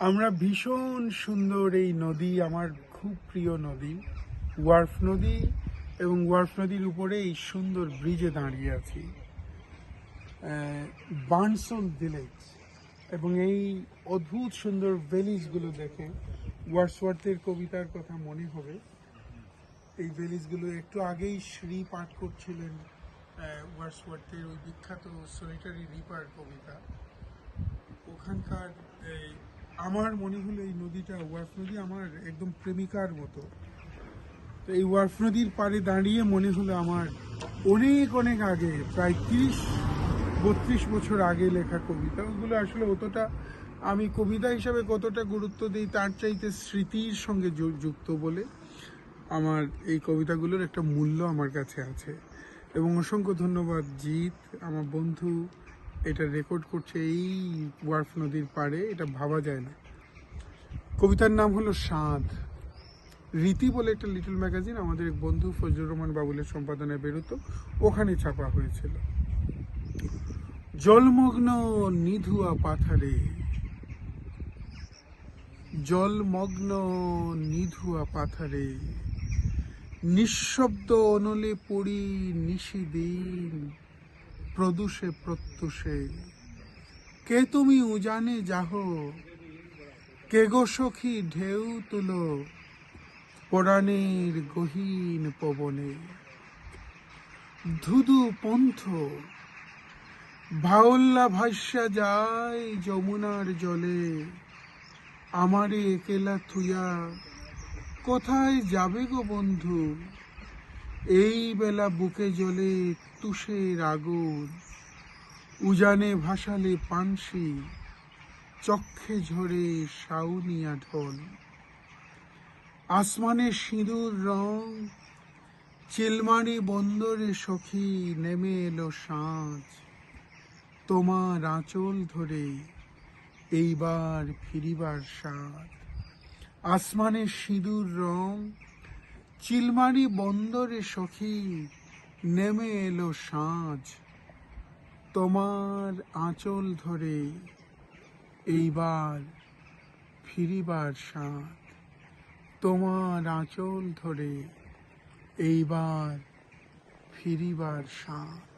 আমরা ভীষণ সুন্দর এই নদী, আমার খুব প্রিয় নদী, ওয়ার্ফ নদী এবং ওয়ার্ফ নদীর উপরে এই সুন্দর ব্রিজে দাঁড়িয়ে আছি। বার্নসন ভিলেজ এবং এই অদ্ভুত সুন্দর ভ্যালিজগুলো দেখে ওয়ার্সওয়ার্থের কবিতার কথা মনে হবে। এই ভ্যালিজগুলো একটু আগেই শ্রী পাঠ করছিলেন ওয়ার্সওয়ার্থের ওই বিখ্যাত সলিটারি রিপার কবিতা। ওখানকার আমার মনে হলো এই নদীটা ওয়ার্ফ নদী আমার একদম প্রেমিকার মতো। তো এই ওয়ার্ফ নদীর পাড়ে দাঁড়িয়ে মনে হলো আমার অনেক অনেক আগে, প্রায় তিরিশ, বত্রিশ বছর আগে লেখা কবিতা। ওগুলো আসলে অতটা আমি কবিতা হিসাবে কতটা গুরুত্ব দিই তার চাইতে স্মৃতির সঙ্গে যুক্ত বলে আমার এই কবিতাগুলোর একটা মূল্য আমার কাছে আছে। এবং অসংখ্য ধন্যবাদ, জিৎ, আমার বন্ধু এটা রেকর্ড করছে এই ওয়ার্ফ নদীর পাড়ে, এটা ভাবা যায় না। কবিতার নাম হলো সাঁধ রীতি বলে একটা লিটল ম্যাগাজিন আমাদের এক বন্ধু ফজলুর রহমান বাবুলের সম্পাদনায় বেরোতো, ওখানে ছাপা হয়েছিল। জলমগ্ন নিধুয়া পাথারে। জলমগ্ন নিধুয়া পাথারে। নিঃশব্দ অনলে পড়ি নিশিদিন। প্রদূষে প্রত্যুষে। কে তুমি উজানে যাহ, কে গো সখী ঢেউ তুলো, পরাণের গহীন পবনে। ধুধু পন্থ, ভাওল্লা ভাষ্যা যায় যমুনার জলে, আমারে একেলা থুয়া, কোথায় যাবে গো বন্ধু? এই বেলা বুকে জলে তুষের আগুন, উজানে ভাসালে পানসি, চক্ষে ঝরে শাউনিয়া ঢোল। আসমানে সিঁদুর রং, চিলমারি বন্দরে সখী নেমে এলো সাঁঝ তোমার আঁচল ধরে এইবার ফিরিবার স্বাদ। আসমানে সিঁদুর রং চিলমারি বন্দরে সখী, নেমে এলো সাঁজ। তোমার আঁচল ধরে এইবার ফিরিবার সাঁত তোমার আঁচল ধরে এইবার ফিরিবার স্বাদ।